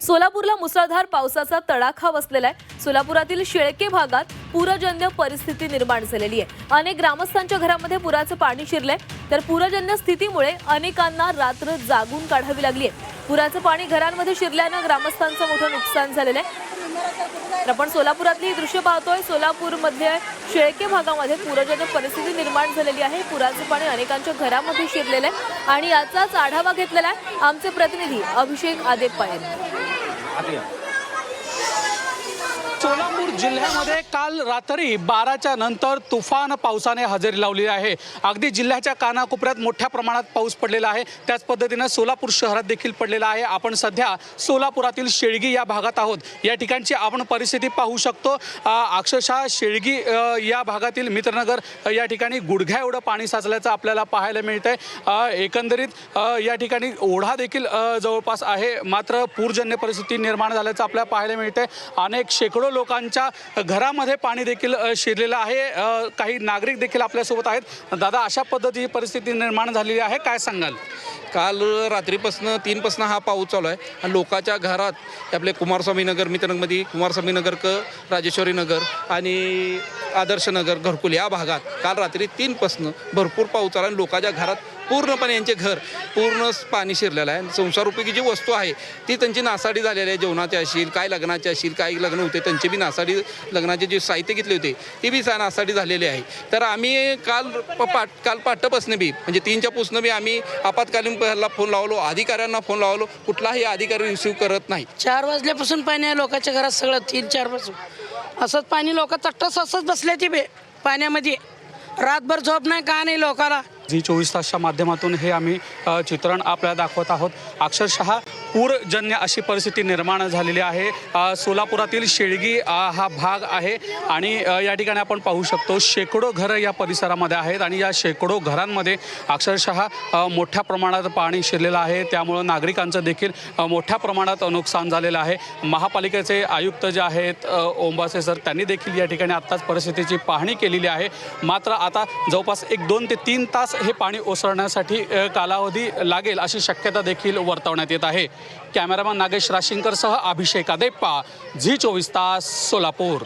सोलापूरला मुसळधार पावसाचा तडाखा बसलेला आहे. सोलापुरातील शेळके भागात पूरजन्य परिस्थिती निर्माण झालेली आहे. अनेक ग्रामस्थांच्या घरामध्ये पुराचं पाणी शिरलंय. तर पूरजन्य स्थितीमुळे अनेकांना रात्र जागून काढावी लागली आहे. पुराचं पाणी घरांमध्ये शिरल्यानं ग्रामस्थांचं मोठं नुकसान झालेलं आहे. तर आपण सोलापुरातली ही दृश्य पाहतोय. सोलापूरमध्ये शेळके भागामध्ये पूरजन्य परिस्थिती निर्माण झालेली आहे. पुराचं पाणी अनेकांच्या घरामध्ये शिरलेलं आहे. आणि याचाच आढावा घेतलेला आहे आमचे प्रतिनिधी अभिषेक আতিয়া চলো सोलापूर जिल्ह्यामध्ये काल रात्री बाराच्या नंतर तुफान पावसाने हजेरी लावली आहे. अगदी जिल्ह्याच्या कानाकोपऱ्यात मोठ्या प्रमाणात पाऊस पडलेला आहे. त्याच पद्धतीनं सोलापूर शहरात देखील पडलेला आहे. आपण सध्या सोलापुरातील शेळगी या भागात आहोत. या ठिकाणची आपण परिस्थिती पाहू शकतो. अक्षरशः शेळगी या भागातील मित्रनगर या ठिकाणी गुडघ्या एवढं पाणी साचल्याचं आपल्याला पाहायला मिळतंय. एकंदरीत या ठिकाणी ओढा देखील जवळपास आहे. मात्र पूरजन्य परिस्थिती निर्माण झाल्याचं आपल्याला पाहायला मिळते अनेक शेकडो त्यांच्या घरामध्ये पाणी देखील शिरलेलं आहे. काही नागरिक देखील आपल्यासोबत आहेत. दादा अशा पद्धतीची परिस्थिती निर्माण झालेली आहे. काय सांगाल? काल रात्रीपासनं तीनपासनं हा पाऊस चालू आहे. आणि लोकांच्या घरात आपले कुमारस्वामी नगर मित्रनगरमध्ये कुमारस्वामी नगर क राजेश्वरी नगर आणि आदर्श नगर घरकुल या भागात काल रात्री तीनपासनं भरपूर पाऊस आला आणि लोकांच्या घरात पूर्णपणे यांचे घर पूर्ण पाणी शिरलेलं आहे. संसार उपयोगी जी वस्तू आहे ती त्यांची नासाडी झालेली आहे. जेवणाची असेल काय लग्नाची असेल काय लग्न होते त्यांचे बी नासाडी लग्नाचे जे साहित्य घेतले होते ते बी नासाडी झालेले आहे. तर आम्ही काल प- पाट काल पाठपासनं बी म्हणजे तीनच्या पुसनं बी आम्ही आपत्कालीन ला फोन लावलो अधिकाऱ्यांना फोन लावलो कुठलाही अधिकारी रिसिव्ह करत नाही. चार वाजल्यापासून पाणी आहे लोकांच्या घरात सगळं तीन चारपासून असंच पाणी लोक चट्टस असंच बसले ती बे पाण्यामध्ये. रातभर झोप नाही का नाही लोकाला? झी चोवीस तासच्या माध्यमातून हे आम्ही चित्रण आपल्याला दाखवत आहोत. अक्षरशः पूरजन्य अशी परिस्थिती निर्माण झालेली आहे. सोलापुरातील शेळगी हा भाग आहे. आणि या ठिकाणी आपण पाहू शकतो शेकडो घरं या परिसरामध्ये आहेत. आणि या शेकडो घरांमध्ये अक्षरशः मोठ्या प्रमाणात पाणी शिरलेलं आहे. त्यामुळं नागरिकांचं देखील मोठ्या प्रमाणात नुकसान झालेलं आहे. महापालिकेचे आयुक्त जे आहेत ओंबासे सर त्यांनी देखील या ठिकाणी आत्ताच परिस्थितीची पाहणी केलेली आहे. मात्र आता जवळपास एक दोन ते तीन तास हे पाणी ओसरण्यासाठी कालावधी लागेल अशी शक्यता देखील वर्तवण्यात येत आहे. कॅमेरामन नागेश राशिंकरसह अभिषेक अदेप्पा झी चोवीस तास सोलापूर.